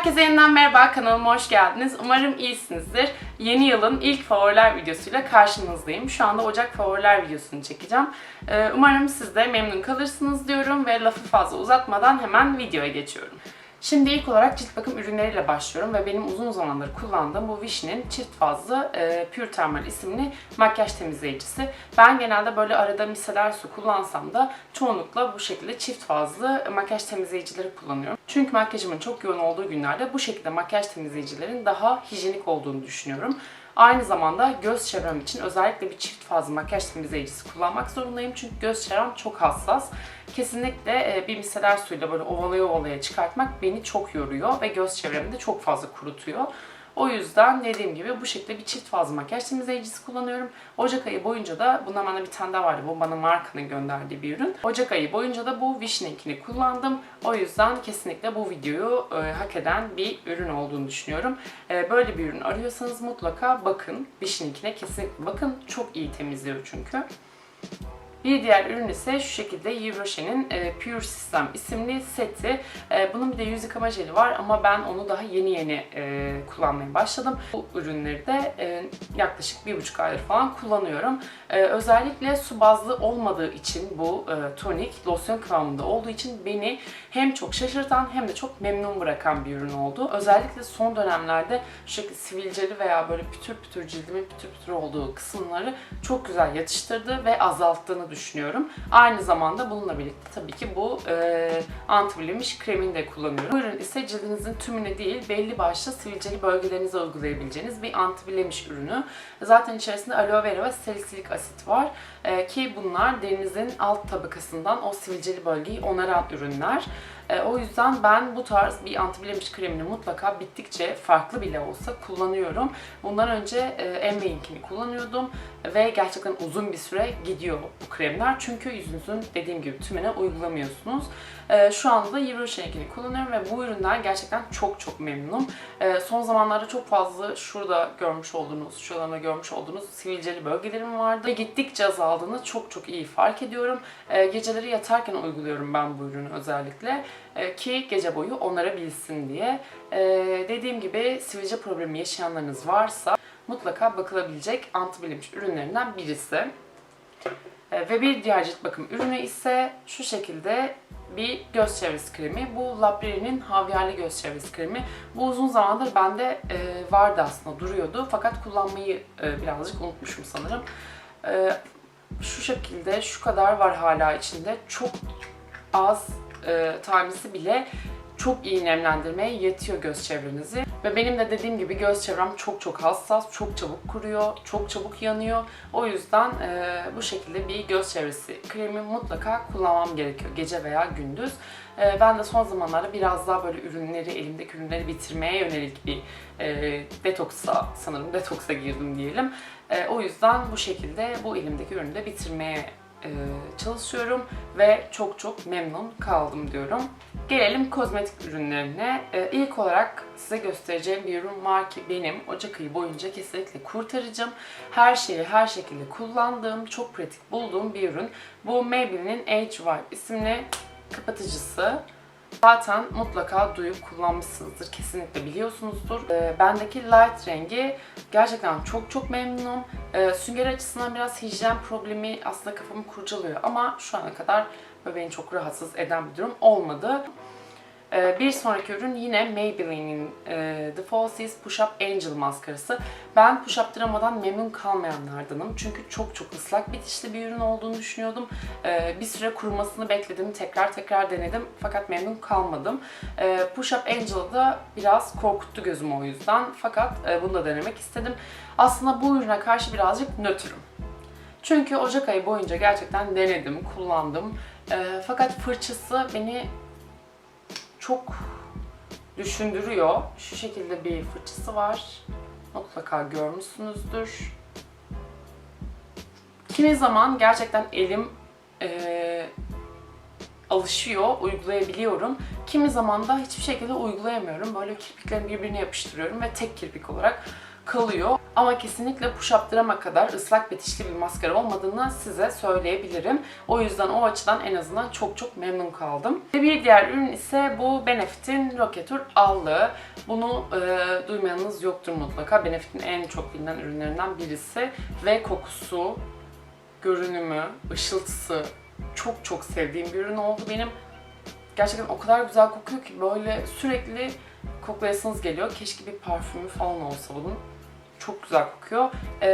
Herkese yeniden merhaba, kanalıma hoş geldiniz. Umarım iyisinizdir. Yeni yılın ilk favoriler videosuyla karşınızdayım. Şu anda Ocak favoriler videosunu çekeceğim. Ee, Umarım siz de memnun kalırsınız diyorum ve lafı fazla uzatmadan hemen videoya geçiyorum. Şimdi ilk olarak cilt bakım ürünleriyle başlıyorum ve benim uzun zamandır kullandığım bu Viş'in çift fazlı e, Pure Thermal isimli makyaj temizleyicisi. Ben genelde böyle arada miseler su kullansam da çoğunlukla bu şekilde çift fazlı makyaj temizleyicileri kullanıyorum. Çünkü makyajımın çok yoğun olduğu günlerde bu şekilde makyaj temizleyicilerin daha hijyenik olduğunu düşünüyorum. Aynı zamanda göz çevrem için özellikle bir çift fazlı makyaj temizleyicisi kullanmak zorundayım. Çünkü göz çevrem çok hassas. Kesinlikle e, bir miseler suyla böyle ovalaya ovalaya çıkartmak beni çok yoruyor ve göz çevremi de çok fazla kurutuyor. O yüzden dediğim gibi bu şekilde bir çift fazla makyaj temizleyicisi kullanıyorum. Ocak ayı boyunca da bundan bana bir tane daha vardı. Bu bana markanın gönderdiği bir ürün. Ocak ayı boyunca da bu Vişne'nkini kullandım. O yüzden kesinlikle bu videoyu e, hak eden bir ürün olduğunu düşünüyorum. E, böyle bir ürün arıyorsanız mutlaka bakın. Vişne'nkine kesinlikle bakın. Çok iyi temizliyor çünkü. Bir diğer ürün ise şu şekilde Yves Rocher'in e, Pure System isimli seti. E, bunun bir de yüz yıkama jeli var ama ben onu daha yeni yeni e, kullanmaya başladım. Bu ürünleri de yaklaşık bir buçuk aydır falan kullanıyorum. Özellikle su bazlı olmadığı için bu e, tonik losyon kıvamında olduğu için beni hem çok şaşırtan hem de çok memnun bırakan bir ürün oldu. Özellikle son dönemlerde şekilde sivilceli veya böyle pütür pütür cildimin pütür pütür olduğu kısımları çok güzel yatıştırdı ve azalttığını düşünüyorum. Aynı zamanda bununla birlikte tabii ki bu e, antibilemiş kremini de kullanıyorum. Bu ürün ise cildinizin tümüne değil belli başlı sivilceli bölgelerinize uygulayabileceğiniz bir antibilemiş ürünü. Zaten içerisinde aloe vera ve salisilik asit var. E, ki bunlar derinizin alt tabakasından o sivilceli bölgeyi onaran ürünler. E, o yüzden ben bu tarz bir antibilemiş kremini mutlaka bittikçe farklı bile olsa kullanıyorum. Bundan önce e, kullanıyordum ve gerçekten uzun bir süre gidiyor bu kremler. Çünkü yüzünüzün dediğim gibi tümüne uygulamıyorsunuz. E, şu anda Yves Rocher'inkini kullanıyorum ve bu üründen gerçekten çok çok memnunum. E, son zamanlarda çok fazla şurada görmüş olduğunuz, şuralarında görmüş olduğunuz sivilceli bölgelerim vardı. Ve gittikçe azaldığını çok çok iyi fark ediyorum. E, geceleri yatarken uyguluyorum ben bu ürünü özellikle ki gece boyu onarabilsin diye. E, dediğim gibi sivilce problemi yaşayanlarınız varsa mutlaka bakılabilecek antibilemiş ürünlerinden birisi. E, ve bir diğer cilt bakım ürünü ise şu şekilde bir göz çevresi kremi. Bu La Prairie'nin havyarlı göz çevresi kremi. Bu uzun zamandır bende e, vardı aslında duruyordu fakat kullanmayı e, birazcık unutmuşum sanırım. E, şu şekilde şu kadar var hala içinde. Çok az e, tanesi bile çok iyi nemlendirmeye yetiyor göz çevrenizi. Ve benim de dediğim gibi göz çevrem çok çok hassas, çok çabuk kuruyor, çok çabuk yanıyor. O yüzden e, bu şekilde bir göz çevresi kremi mutlaka kullanmam gerekiyor gece veya gündüz. E, ben de son zamanlarda biraz daha böyle ürünleri, elimdeki ürünleri bitirmeye yönelik bir e, detoksa, sanırım detoksa girdim diyelim. E, o yüzden bu şekilde bu elimdeki ürünü de bitirmeye çalışıyorum ve çok çok memnun kaldım diyorum. Gelelim kozmetik ürünlerine. E, ilk olarak size göstereceğim bir ürün var ki benim Ocak ayı boyunca kesinlikle kurtarıcım. Her şeyi her şekilde kullandığım, çok pratik bulduğum bir ürün. Bu Maybelline'in Age Vibe isimli kapatıcısı. Zaten mutlaka duyup kullanmışsınızdır. Kesinlikle biliyorsunuzdur. E, bendeki light rengi gerçekten çok çok memnunum. E, sünger açısından biraz hijyen problemi aslında kafamı kurcalıyor ama şu ana kadar beni çok rahatsız eden bir durum olmadı. Ee, Bir sonraki ürün yine Maybelline'in e, The Falsies Push Up Angel maskarası. Ben Push Up Drama'dan memnun kalmayanlardanım. Çünkü çok çok ıslak bitişli bir ürün olduğunu düşünüyordum. Ee, Bir süre kurumasını bekledim. Tekrar tekrar denedim. Fakat memnun kalmadım. Ee, Push Up Angel'ı da biraz korkuttu gözümü o yüzden. Fakat e, bunu da denemek istedim. Aslında bu ürüne karşı birazcık nötrüm. Çünkü Ocak ayı boyunca gerçekten denedim, kullandım. Fakat fırçası beni çok düşündürüyor. Şu şekilde bir fırçası var. Mutlaka görmüşsünüzdür. Kimi zaman gerçekten elim eee, alışıyor, uygulayabiliyorum. Kimi zaman da hiçbir şekilde uygulayamıyorum. Böyle kirpiklerimi birbirine yapıştırıyorum ve tek kirpik olarak kalıyor. Ama kesinlikle push-up drama kadar ıslak bitişli bir maskara olmadığını size söyleyebilirim. O yüzden o açıdan en azından çok çok memnun kaldım. Bir diğer ürün ise bu Benefit'in Roketur allığı. Bunu e, duymayanınız yoktur mutlaka. Benefit'in en çok bilinen ürünlerinden birisi. Ve kokusu, görünümü, ışıltısı çok çok sevdiğim bir ürün oldu benim. Gerçekten o kadar güzel kokuyor ki böyle sürekli koklayasınız geliyor. Keşke bir parfümü falan olsa bunun. Çok güzel kokuyor. Ee,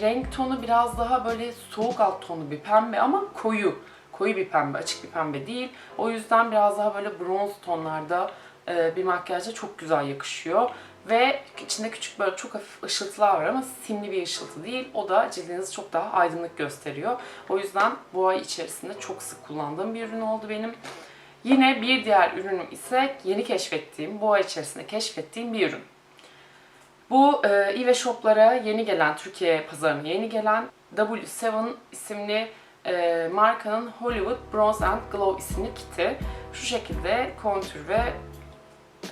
renk tonu biraz daha böyle soğuk alt tonu bir pembe ama koyu. Koyu bir pembe, açık bir pembe değil. O yüzden biraz daha böyle bronz tonlarda e, bir makyajda çok güzel yakışıyor. Ve içinde küçük böyle çok hafif ışıltılar var ama simli bir ışıltı değil. O da cildinizi çok daha aydınlık gösteriyor. O yüzden bu ay içerisinde çok sık kullandığım bir ürün oldu benim. Yine bir diğer ürünüm ise yeni keşfettiğim, bu ay içerisinde keşfettiğim bir ürün. Bu e, Eve Shop'lara yeni gelen, Türkiye pazarına yeni gelen W7 isimli e, markanın Hollywood Bronze and Glow isimli kiti. Şu şekilde kontür ve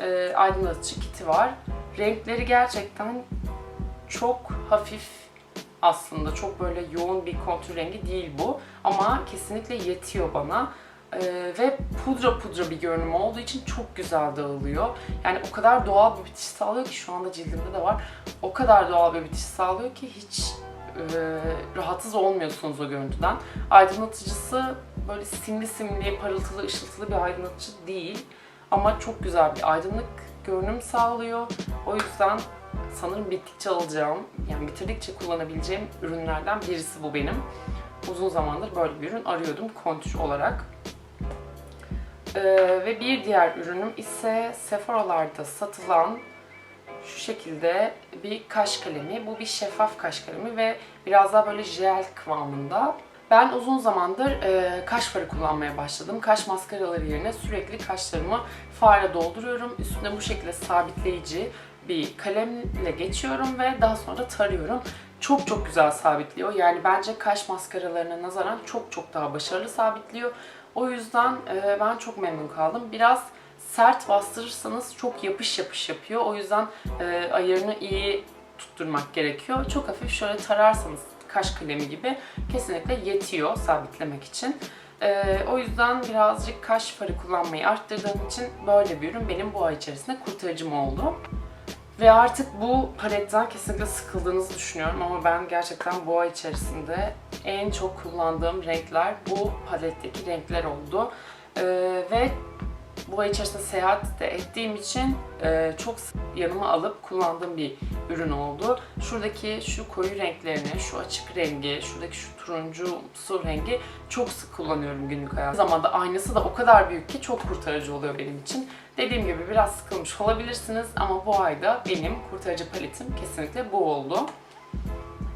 e, aydınlatıcı kiti var. Renkleri gerçekten çok hafif aslında. Çok böyle yoğun bir kontür rengi değil bu. Ama kesinlikle yetiyor bana. Ee, ve pudra pudra bir görünüm olduğu için çok güzel dağılıyor. Yani o kadar doğal bir bitiş sağlıyor ki şu anda cildimde de var. O kadar doğal bir bitiş sağlıyor ki hiç e, rahatsız olmuyorsunuz o görüntüden. Aydınlatıcısı böyle simli simli, parıltılı, ışıltılı bir aydınlatıcı değil. Ama çok güzel bir aydınlık görünüm sağlıyor. O yüzden sanırım bittikçe alacağım, yani bitirdikçe kullanabileceğim ürünlerden birisi bu benim. Uzun zamandır böyle bir ürün arıyordum kontür olarak. Ee, ve bir diğer ürünüm ise Sephora'larda satılan şu şekilde bir kaş kalemi. Bu bir şeffaf kaş kalemi ve biraz daha böyle jel kıvamında. Ben uzun zamandır e, kaş farı kullanmaya başladım. Kaş maskaraları yerine sürekli kaşlarımı farla dolduruyorum. Üstüne bu şekilde sabitleyici bir kalemle geçiyorum ve daha sonra tarıyorum. Çok çok güzel sabitliyor. Yani bence kaş maskaralarına nazaran çok çok daha başarılı sabitliyor. O yüzden e, ben çok memnun kaldım. Biraz sert bastırırsanız çok yapış yapış yapıyor. O yüzden e, ayarını iyi tutturmak gerekiyor. Çok hafif şöyle tararsanız kaş kalemi gibi kesinlikle yetiyor sabitlemek için. E, o yüzden birazcık kaş farı kullanmayı arttırdığım için böyle bir ürün benim bu ay içerisinde kurtarıcım oldu. Ve artık bu paletten kesinlikle sıkıldığınızı düşünüyorum ama ben gerçekten bu ay içerisinde en çok kullandığım renkler bu paletteki renkler oldu. Ee, ve bu ay içerisinde seyahat de ettiğim için e, çok yanıma alıp kullandığım bir ürün oldu. Şuradaki şu koyu renklerini, şu açık rengi, şuradaki şu turuncu su rengi çok sık kullanıyorum günlük hayatta. Zamanda aynası da o kadar büyük ki çok kurtarıcı oluyor benim için. Dediğim gibi biraz sıkılmış olabilirsiniz ama bu ayda benim kurtarıcı paletim kesinlikle bu oldu.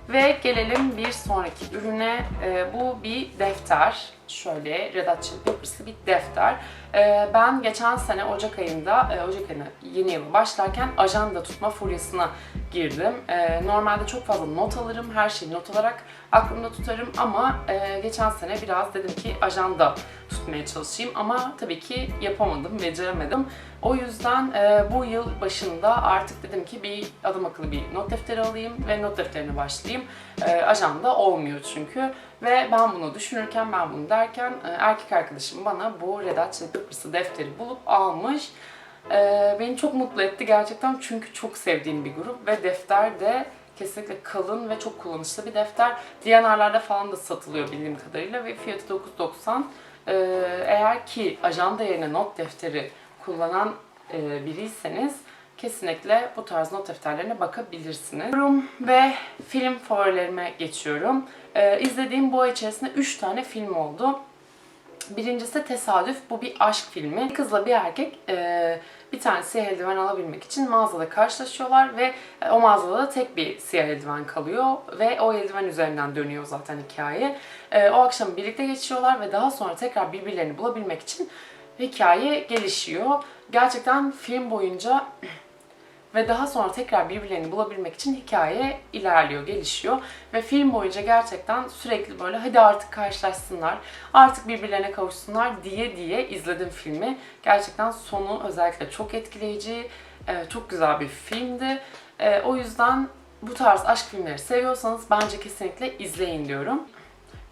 Ve gelelim bir sonraki ürüne. Ee, bu bir defter. Şöyle Red Hot Chili bir defter. Ee, ben geçen sene Ocak ayında, e, Ocak ayına yeni yılı başlarken ajanda tutma furyasına girdim. Ee, normalde çok fazla not alırım, her şeyi not olarak aklımda tutarım ama e, geçen sene biraz dedim ki ajanda tutmaya çalışayım ama tabii ki yapamadım, beceremedim. O yüzden e, bu yıl başında artık dedim ki bir adım akıllı bir not defteri alayım ve not defterine başlayayım. E, ajanda olmuyor çünkü ve ben bunu düşünürken, ben bunu derken e, erkek arkadaşım bana bu Red Hot Chili Peppers'ı defteri bulup almış. E, beni çok mutlu etti gerçekten çünkü çok sevdiğim bir grup ve defter de kesinlikle kalın ve çok kullanışlı bir defter. Diyanarlarda falan da satılıyor bildiğim kadarıyla ve fiyatı 9.90. Ee, eğer ki ajanda yerine not defteri kullanan e, biriyseniz kesinlikle bu tarz not defterlerine bakabilirsiniz. Ve film favorilerime geçiyorum. Ee, izlediğim bu ay içerisinde 3 tane film oldu. Birincisi Tesadüf. Bu bir aşk filmi. Bir kızla bir erkek e, bir tane siyah eldiven alabilmek için mağazada karşılaşıyorlar ve e, o mağazada da tek bir siyah eldiven kalıyor ve o eldiven üzerinden dönüyor zaten hikaye. E, o akşam birlikte geçiyorlar ve daha sonra tekrar birbirlerini bulabilmek için hikaye gelişiyor. Gerçekten film boyunca ve daha sonra tekrar birbirlerini bulabilmek için hikaye ilerliyor, gelişiyor. Ve film boyunca gerçekten sürekli böyle hadi artık karşılaşsınlar, artık birbirlerine kavuşsunlar diye diye izledim filmi. Gerçekten sonu özellikle çok etkileyici, e, çok güzel bir filmdi. E, o yüzden bu tarz aşk filmleri seviyorsanız bence kesinlikle izleyin diyorum.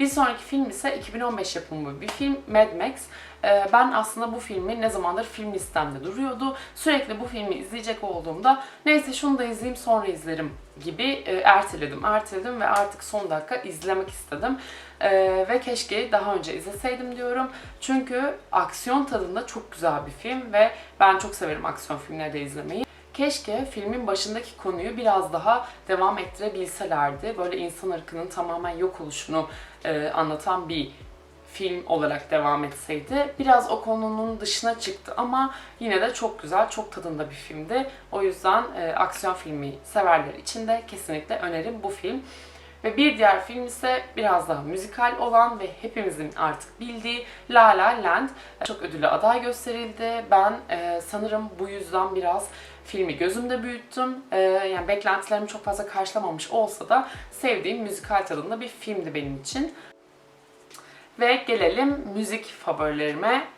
Bir sonraki film ise 2015 yapımı bir film Mad Max. Ee, Ben aslında bu filmi ne zamandır film listemde duruyordu. Sürekli bu filmi izleyecek olduğumda neyse şunu da izleyeyim sonra izlerim gibi e, erteledim, erteledim ve artık son dakika izlemek istedim. Ee, ve keşke daha önce izleseydim diyorum. Çünkü aksiyon tadında çok güzel bir film ve ben çok severim aksiyon filmleri de izlemeyi. Keşke filmin başındaki konuyu biraz daha devam ettirebilselerdi. Böyle insan ırkının tamamen yok oluşunu e, anlatan bir film olarak devam etseydi. Biraz o konunun dışına çıktı ama yine de çok güzel, çok tadında bir filmdi. O yüzden e, aksiyon filmi severler için de kesinlikle önerim bu film. Ve bir diğer film ise biraz daha müzikal olan ve hepimizin artık bildiği La La Land. Çok ödüllü aday gösterildi. Ben e, sanırım bu yüzden biraz filmi gözümde büyüttüm. E, yani beklentilerimi çok fazla karşılamamış olsa da sevdiğim müzikal tadında bir filmdi benim için. Ve gelelim müzik favorilerime.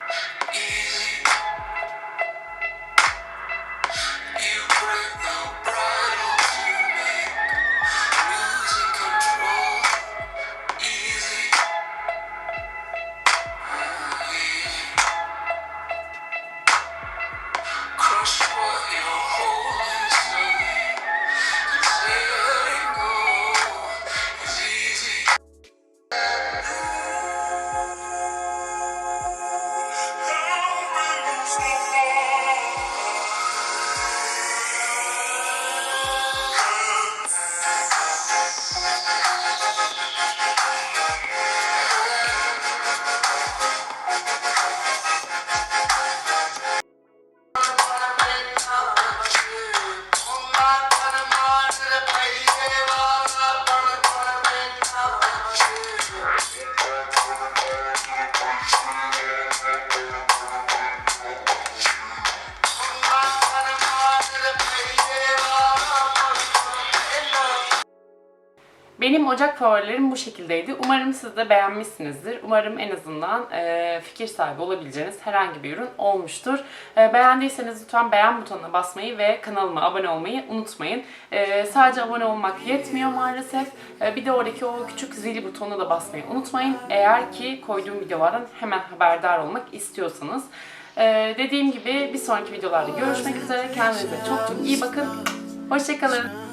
Benim Ocak favorilerim bu şekildeydi. Umarım siz de beğenmişsinizdir. Umarım en azından e, fikir sahibi olabileceğiniz herhangi bir ürün olmuştur. E, beğendiyseniz lütfen beğen butonuna basmayı ve kanalıma abone olmayı unutmayın. E, sadece abone olmak yetmiyor maalesef. E, bir de oradaki o küçük zil butonuna da basmayı unutmayın. Eğer ki koyduğum videolardan hemen haberdar olmak istiyorsanız. E, dediğim gibi bir sonraki videolarda görüşmek üzere. Kendinize çok çok iyi bakın. Hoşçakalın.